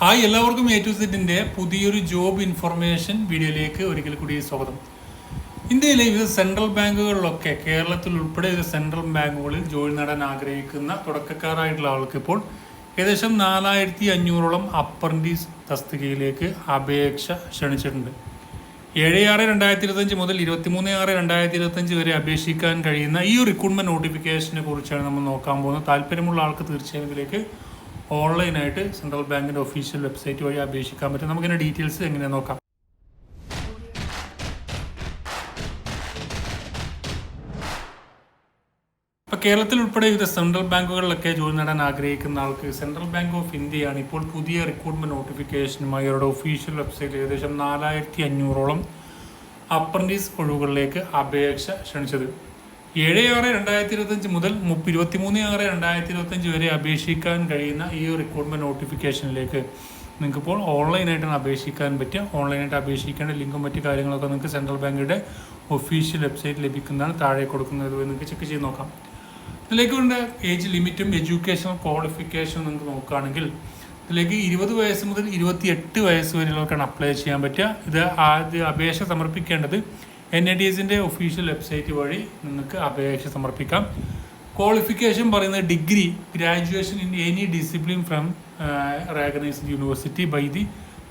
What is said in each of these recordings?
Hi എല്ലാവർക്കും A to സെറ്റിന്റെ പുതിയൊരു ജോബ് ഇൻഫർമേഷൻ വീഡിയോയിലേക്ക് ഒരിക്കൽ കൂടി സ്വാഗതം. ഇന്ത്യയിലെ വിവിധ സെൻട്രൽ ബാങ്കുകളിലൊക്കെ കേരളത്തിൽ ഉൾപ്പെടെ വിവിധ സെൻട്രൽ ബാങ്കുകളിൽ ജോലി നേടാൻ ആഗ്രഹിക്കുന്ന തുടക്കക്കാരായിട്ടുള്ള ആൾക്ക് ഇപ്പോൾ ഏകദേശം നാലായിരത്തി അഞ്ഞൂറോളം അപ്രന്റീസ് തസ്തികയിലേക്ക് അപേക്ഷ ക്ഷണിച്ചിട്ടുണ്ട്. ഏഴ് ആറ് രണ്ടായിരത്തി ഇരുപത്തഞ്ച് മുതൽ ഇരുപത്തിമൂന്ന് ആറ് രണ്ടായിരത്തി ഇരുപത്തഞ്ച് വരെ അപേക്ഷിക്കാൻ കഴിയുന്ന ഈ റിക്രൂട്ട്മെന്റ് നോട്ടിഫിക്കേഷനെ കുറിച്ചാണ് നമ്മൾ നോക്കാൻ പോകുന്നത്. താല്പര്യമുള്ള ആൾക്ക് തീർച്ചയായും ഇതിലേക്ക് ഓൺലൈനായിട്ട് സെൻട്രൽ ബാങ്കിന്റെ ഒഫീഷ്യൽ വെബ്സൈറ്റ് വഴി അപേക്ഷിക്കാൻ പറ്റും. നമുക്കിതിന്റെ ഡീറ്റെയിൽസ് എങ്ങനെയാ നോക്കാം. ഇപ്പൊ കേരളത്തിൽ ഉൾപ്പെടെ വിവിധ സെൻട്രൽ ബാങ്കുകളിലൊക്കെ ജോലി നേടാൻ ആഗ്രഹിക്കുന്ന ആൾക്ക് സെൻട്രൽ ബാങ്ക് ഓഫ് ഇന്ത്യയാണ് ഇപ്പോൾ പുതിയ റിക്രൂട്ട്മെന്റ് നോട്ടിഫിക്കേഷനുമായി അവരുടെ ഒഫീഷ്യൽ വെബ്സൈറ്റിൽ ഏകദേശം നാലായിരത്തി അഞ്ഞൂറോളം അപ്രന്റീസ് ഒഴിവുകളിലേക്ക് അപേക്ഷ ക്ഷണിച്ചത്. ഏഴ് ആറ് രണ്ടായിരത്തി ഇരുപത്തഞ്ച് മുതൽ ഇരുപത്തിമൂന്ന് ആറ് രണ്ടായിരത്തി ഇരുപത്തഞ്ച് വരെ അപേക്ഷിക്കാൻ കഴിയുന്ന ഈ റിക്രൂട്ട്മെന്റ് നോട്ടിഫിക്കേഷനിലേക്ക് നിങ്ങൾക്ക് ഇപ്പോൾ ഓൺലൈനായിട്ടാണ് അപേക്ഷിക്കാൻ പറ്റുക. ഓൺലൈനായിട്ട് അപേക്ഷിക്കേണ്ട ലിങ്കും മറ്റു കാര്യങ്ങളൊക്കെ നിങ്ങൾക്ക് സെൻട്രൽ ബാങ്കിന്റെ ഒഫീഷ്യൽ വെബ്സൈറ്റ് ലഭിക്കുന്നതാണ്. താഴെ കൊടുക്കുന്നത് നിങ്ങൾക്ക് ചെക്ക് ചെയ്ത് നോക്കാം. ഇതിലേക്ക് വേണ്ട ഏജ് ലിമിറ്റും എഡ്യൂക്കേഷണൽ ക്വാളിഫിക്കേഷനും നിങ്ങൾക്ക് നോക്കുകയാണെങ്കിൽ ഇതിലേക്ക് ഇരുപത് വയസ്സ് മുതൽ ഇരുപത്തി എട്ട് വയസ്സ് വരെയുള്ളവർക്കാണ് അപ്ലൈ ചെയ്യാൻ പറ്റുക. ഇത് ആദ്യ അപേക്ഷ സമർപ്പിക്കേണ്ടത് എൻ ഐ ഡി എസിന്റെ ഒഫീഷ്യൽ വെബ്സൈറ്റ് വഴി നിങ്ങൾക്ക് അപേക്ഷ സമർപ്പിക്കാം. ക്വാളിഫിക്കേഷൻ പറയുന്നത് degree graduation in any discipline from recognised university by the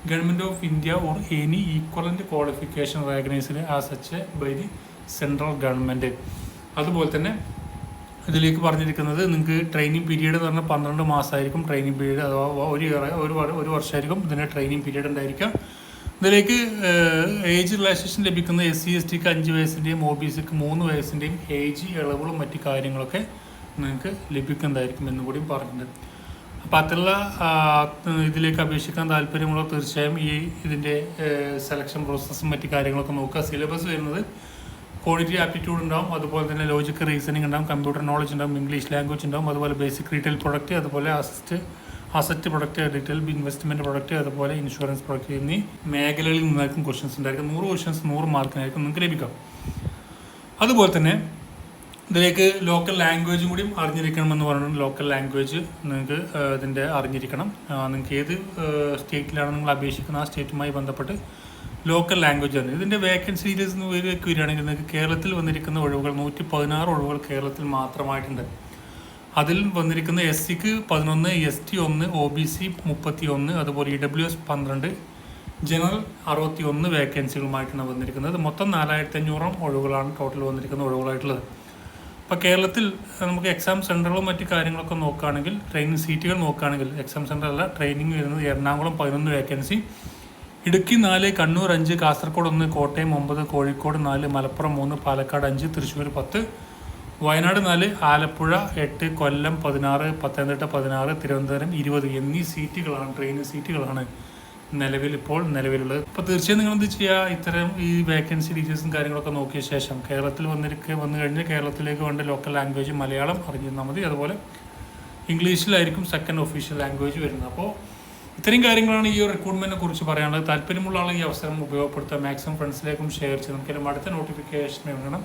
government of India or any equivalent qualification recognised as such by the central government അതുപോലെ തന്നെ ഇതിലേക്ക് പറഞ്ഞിരിക്കുന്നത് നിങ്ങൾക്ക് ട്രെയിനിങ് പീരീഡ് എന്ന് പറഞ്ഞാൽ പന്ത്രണ്ട് മാസമായിരിക്കും ട്രെയിനിങ് പീരീഡ് അഥവാ ഒരു ഒരു വർ- ഒരു വർഷമായിരിക്കും ഇതിന്റെ ട്രെയിനിങ് പീരീഡ് ഉണ്ടായിരിക്കുക. ഇതിലേക്ക് ഏജ് റിലാക്സേഷൻ ലഭിക്കുന്ന എസ് സി എസ് ടിക്ക് അഞ്ച് വയസ്സിന്റെയും ഒ ബി സിക്ക് മൂന്ന് വയസ്സിന്റെയും ഏജ് ഇളവുകളും മറ്റു കാര്യങ്ങളൊക്കെ നിങ്ങൾക്ക് ലഭിക്കുന്നതായിരിക്കും എന്നും കൂടി പറഞ്ഞിട്ടുണ്ട്. അപ്പോൾ അത്തരമുള്ള ഇതിലേക്ക് അപേക്ഷിക്കാൻ താല്പര്യമുള്ള തീർച്ചയായും ഈ ഇതിന്റെ സെലക്ഷൻ പ്രോസസ്സും മറ്റു കാര്യങ്ങളൊക്കെ നോക്കുക. സിലബസ് വരുന്നത് ക്വാളിറ്റി ആപ്റ്റിറ്റ്യൂഡ് ഉണ്ടാവും. അതുപോലെ തന്നെ ലോജിക്കൽ റീസണിങ് ഉണ്ടാവും. കമ്പ്യൂട്ടർ നോളജ് ഉണ്ടാവും. ഇംഗ്ലീഷ് ലാംഗ്വേജ് ഉണ്ടാവും. അതുപോലെ ബേസിക് റീറ്റെയിൽ പ്രൊഡക്റ്റ് അതുപോലെ assist asset product retail investment product അതുപോലെ ഇൻഷുറൻസ് പ്രൊഡക്റ്റ് എന്നീ മേഖലകളിൽ നിന്നായിരിക്കും ക്വസ്റ്റ്യൻസ് ഉണ്ടായിരിക്കും നൂറ് ക്വസ്റ്റ്യൻസ് നൂറ് മാർക്കിനായിരിക്കും നിങ്ങൾക്ക് ലഭിക്കാം അതുപോലെ തന്നെ ഇതിലേക്ക് ലോക്കൽ ലാംഗ്വേജും കൂടി അറിഞ്ഞിരിക്കണമെന്ന് പറയുന്നത് ലോക്കൽ ലാംഗ്വേജ് നിങ്ങൾക്ക് ഇതിന്റെ അറിഞ്ഞിരിക്കണം. നിങ്ങൾക്ക് ഏത് സ്റ്റേറ്റിലാണ് നിങ്ങൾ അപേക്ഷിക്കുന്നത്? ആ സ്റ്റേറ്റുമായി ബന്ധപ്പെട്ട് ലോക്കൽ ലാംഗ്വേജ് ആണ് ഇതിന്റെ വേക്കൻസി വരികയാണെങ്കിൽ നിങ്ങൾക്ക് കേരളത്തിൽ വന്നിരിക്കുന്ന ഒഴിവുകൾ നൂറ്റി പതിനാറ് ഒഴിവുകൾ കേരളത്തിൽ മാത്രമായിട്ടുണ്ട്. അതിൽ വന്നിരിക്കുന്ന എസ് സിക്ക് പതിനൊന്ന് എസ് ടി ഒന്ന് ഒ ബി സി മുപ്പത്തി ഒന്ന് അതുപോലെ ഇ ഡബ്ല്യു എസ് പന്ത്രണ്ട് ജനറൽ അറുപത്തി ഒന്ന് വേക്കൻസികളുമായിട്ടാണ് വന്നിരിക്കുന്നത്. മൊത്തം നാലായിരത്തി അഞ്ഞൂറോളം ഒഴിവുകളാണ് ടോട്ടൽ വന്നിരിക്കുന്ന ഒഴിവുകളായിട്ടുള്ളത്. ഇപ്പോൾ കേരളത്തിൽ നമുക്ക് എക്സാം സെന്ററുകളും മറ്റു കാര്യങ്ങളൊക്കെ നോക്കുകയാണെങ്കിൽ ട്രെയിനിങ് സീറ്റുകൾ നോക്കുകയാണെങ്കിൽ എക്സാം സെന്റർ അല്ല ട്രെയിനിങ് വരുന്നത് എറണാകുളം പതിനൊന്ന് വേക്കൻസി ഇടുക്കി നാല് കണ്ണൂർ അഞ്ച് കാസർഗോഡ് ഒന്ന് കോട്ടയം ഒമ്പത് കോഴിക്കോട് നാല് മലപ്പുറം മൂന്ന് പാലക്കാട് അഞ്ച് തൃശ്ശൂർ പത്ത് വയനാട് നാല് ആലപ്പുഴ എട്ട് കൊല്ലം പതിനാറ് പത്തനംതിട്ട പതിനാറ് തിരുവനന്തപുരം ഇരുപത് എന്നീ സീറ്റുകളാണ് ട്രെയിൻ സീറ്റുകളാണ് നിലവിൽ ഇപ്പോൾ നിലവിലുള്ളത്. അപ്പോൾ തീർച്ചയായും നിങ്ങൾ എന്ത് ചെയ്യുക ഇത്തരം ഈ വേക്കൻസി ഡീറ്റെയിൽസും കാര്യങ്ങളൊക്കെ നോക്കിയ ശേഷം കേരളത്തിൽ വന്നിരിക്കുക വന്നു കഴിഞ്ഞാൽ കേരളത്തിലേക്ക് വേണ്ട ലോക്കൽ ലാംഗ്വേജ് മലയാളം അറിഞ്ഞിരുന്നാൽ മതി. അതുപോലെ ഇംഗ്ലീഷിലായിരിക്കും സെക്കൻഡ് ഒഫീഷ്യൽ ലാംഗ്വേജ് വരുന്നത്. അപ്പോൾ ഇത്രയും കാര്യങ്ങളാണ് ഈ ഒരു റിക്രൂട്ട്മെന്റിനെ കുറിച്ച് പറയാനുള്ളത്. താല്പര്യമുള്ള ആൾ ഈ അവസരം ഉപയോഗപ്പെടുത്തുക. മാക്സിമം ഫ്രണ്ട്സിലേക്കും ഷെയർ ചെയ്ത് നമുക്ക് അടുത്ത നോട്ടിഫിക്കേഷൻ വേണം